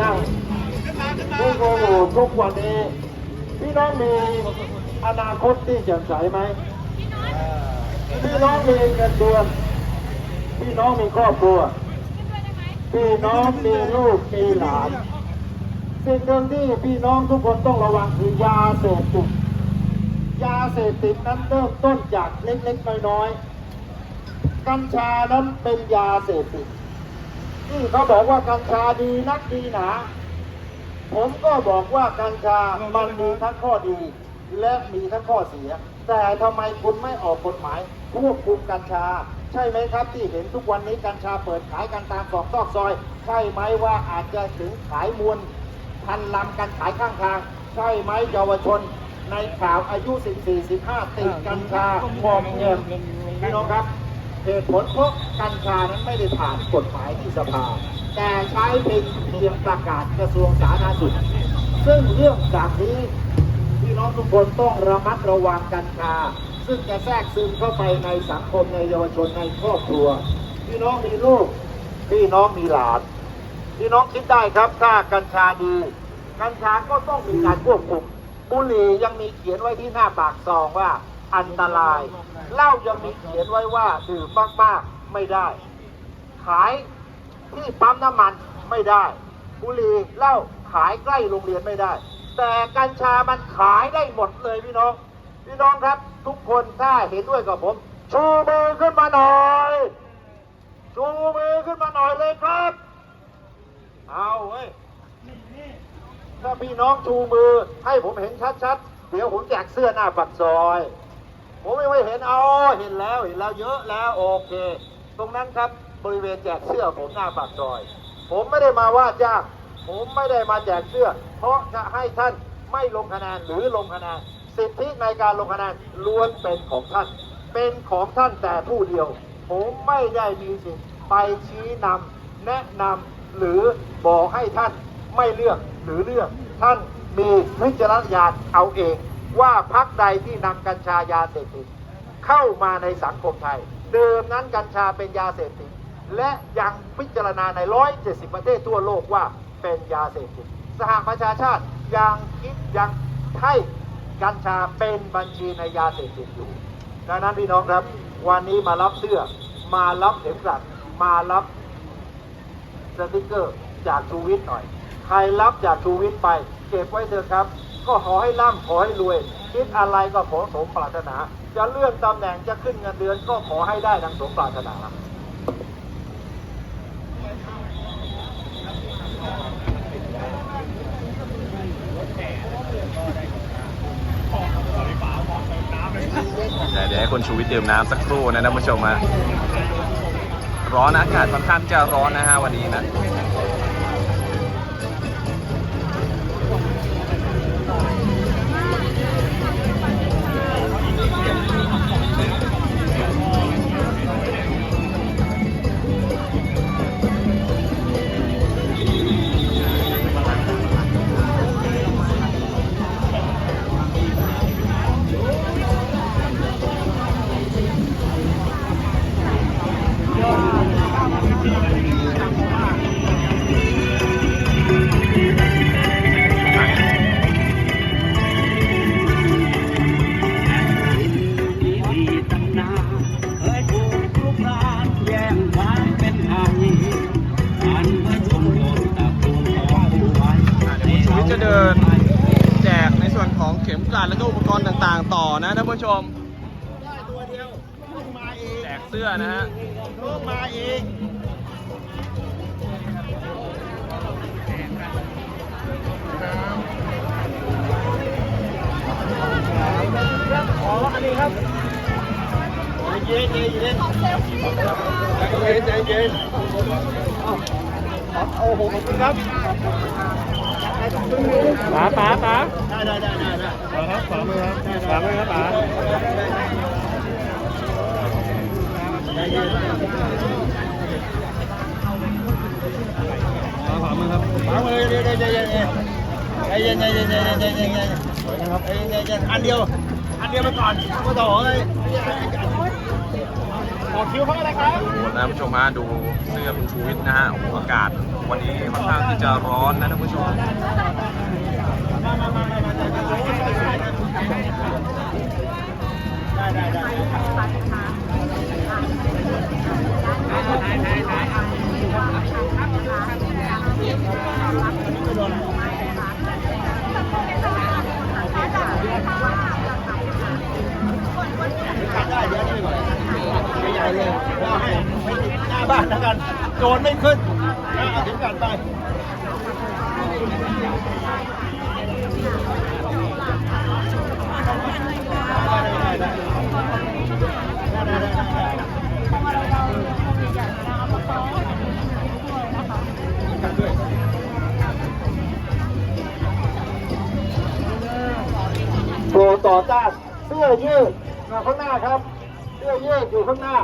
นั่งนี่โอ้โหทุกวันนี้ พี่น้องมีอนาคตที่แจ่มใสไหม พี่น้องมีเงินเดือน พี่น้องมีครอบครัว พี่น้องมีลูกมีหลานสิ่งหนึ่งที่พี่น้องทุกคนต้องระวังคือยาเสพติดยาเสพติดนั้นเริ่มต้นจากเล็กๆน้อยๆกัญชานั้นเป็นยาเสพติด ที่เขาบอกว่ากัญชาดีนักดีหนา ผมก็บอกว่ากัญชามันมีทั้งข้อดี และมีทั้งข้อเสีย แต่ทำไมคุณไม่ออกกฎหมายควบคุมกัญชา ใช่ไหมครับที่เห็นทุกวันนี้กัญชาเปิดขายกันตามกอกซอกซอย ใช่ไหมว่าอาจจะถึงขายมวลพันลำกันขายข้างทาง ใช่ไหมเยาวชนในข่าวอายุ 14 15ติดกัญชาหอมเงียมพี่น้องครับ เหตุผลเพราะกัญชานั้นไม่ได้ผ่านกฎหมายที่สภา แต่ใช้เป็นเพียงประกาศกระทรวงสาธารณสุข ซึ่งเรื่องจากนี้พี่น้องทุกคนต้องระมัดระวังกัญชา ซึ่งจะแทรกซึมเข้าไปในสังคมในเยาวชนในครอบครัว พี่น้องมีลูก พี่น้องมีหลาน พี่น้องคิดได้ครับถ้ากัญชาดี กัญชาก็ต้องมีการควบคุมบุหรี่ยังมีเขียนไว้ที่หน้าปากซองว่า อันตราย เหล้ายังมีเขียนไว้ว่าดื่มมากๆไม่ได้ ขายที่ปั๊มน้ำมันไม่ได้ บุหรี่เหล้าขายใกล้โรงเรียนไม่ได้ แต่กัญชามันขายได้หมดเลยพี่น้อง พี่น้องครับทุกคนถ้าเห็นด้วยกับผม ชูมือขึ้นมาหน่อย ชูมือขึ้นมาหน่อยเลยครับ เอาเว้ยถ้าพี่น้องชูมือให้ผมเห็นชัดๆ เดี๋ยวผมแจกเสื้อหน้าปากซอย ผมไม่ไม่เห็นอ๋อเห็นแล้วเห็นแล้วเยอะแล้วโอเค ตรงนั้นครับบริเวณแจกเสื้อผมหน้าปากซอย ผมไม่ได้มาว่าจ้างผมไม่ได้มาแจกเสื้อ เพราะจะให้ท่านไม่ลงคะแนนหรือลงคะแนนสิทธิในการลงคะแนนล้วนเป็นของท่าน เป็นของท่านแต่ผู้เดียว ผมไม่ได้มีสิทธิ์ไปชี้นำแนะนำหรือบอกให้ท่านไม่เลือกหรือเลือก ท่านมีวิจารณญาณเอาเอง ว่าพักใดที่นำกัญชายาเสพติดเข้ามาในสังคมไทย เดิมนั้นกัญชาเป็นยาเสพติดและยังพิจารณาใน 170 ประเทศทั่วโลกว่าเป็นยาเสพติดสหประชาชาติยังคิดยังให้กัญชาเป็นบัญชีในยาเสพติดอยู่ ดังนั้นพี่น้องครับ วันนี้มารับเสื้อมารับเข็มกลัดมารับสติกเกอร์จากชูวิทย์หน่อย ใครรับจากชูวิทย์ไป เก็บไว้เถอะครับ ก็ขอให้ร่ำขอให้รวย คิดอะไรก็ขอสมปรารถนา จะเลื่อนตำแหน่งจะขึ้นเงินเดือนก็ขอให้ได้ดังสมปรารถนาเดี๋ยวให้คุณชูวิทย์ดื่มน้ำสักครู่นะท่านผู้ชมฮะร้อนนะอากาศค่อนข้างจะร้อนนะฮะวันนี้นะ มกลัดและก็อุปกรณ์ต่างๆ ต่อนะท่านผู้ชมได้ตัวเดียวลูกมาเองแจกเสื้อนะฮะลูกมาเองอ๋ออันนี้ครับใจเย็นใจเย็นใจเย็นใจเย็นเอาโอ้โหขอบคุณครับ ป๋าป๋าป๋าได้ได้ได้ได้ได้ป๋าครับป๋ามือครับป๋ามือครับป๋าใจเย็นป๋าขวามือครับป๋ามือใจเย็นใจเย็นใจเย็นใจเย็นใจเย็นใจเย็นใจเย็นใจเย็นนะครับใจเย็นใจเย็นอันเดียว อันเดียวไปก่อนก็ต่อเลยข ต่อคิวเข้ามาเลยครับนะท่านผู้ชมฮะดูเสื้อคุณชูวิทย์นะฮะอากาศวันนี้ค่อนข้างที่จะร้อนนะท่านผู้ชมได้ เลยเราให้ไม่ติดหน้าบ้านแล้วกัน โจรไม่ขึ้นนะเอาถึงกันไปโปรต่อต้านเสื้อยืดมาข้างหน้าครับ เสื้อยืดอยู่ข้างหน้า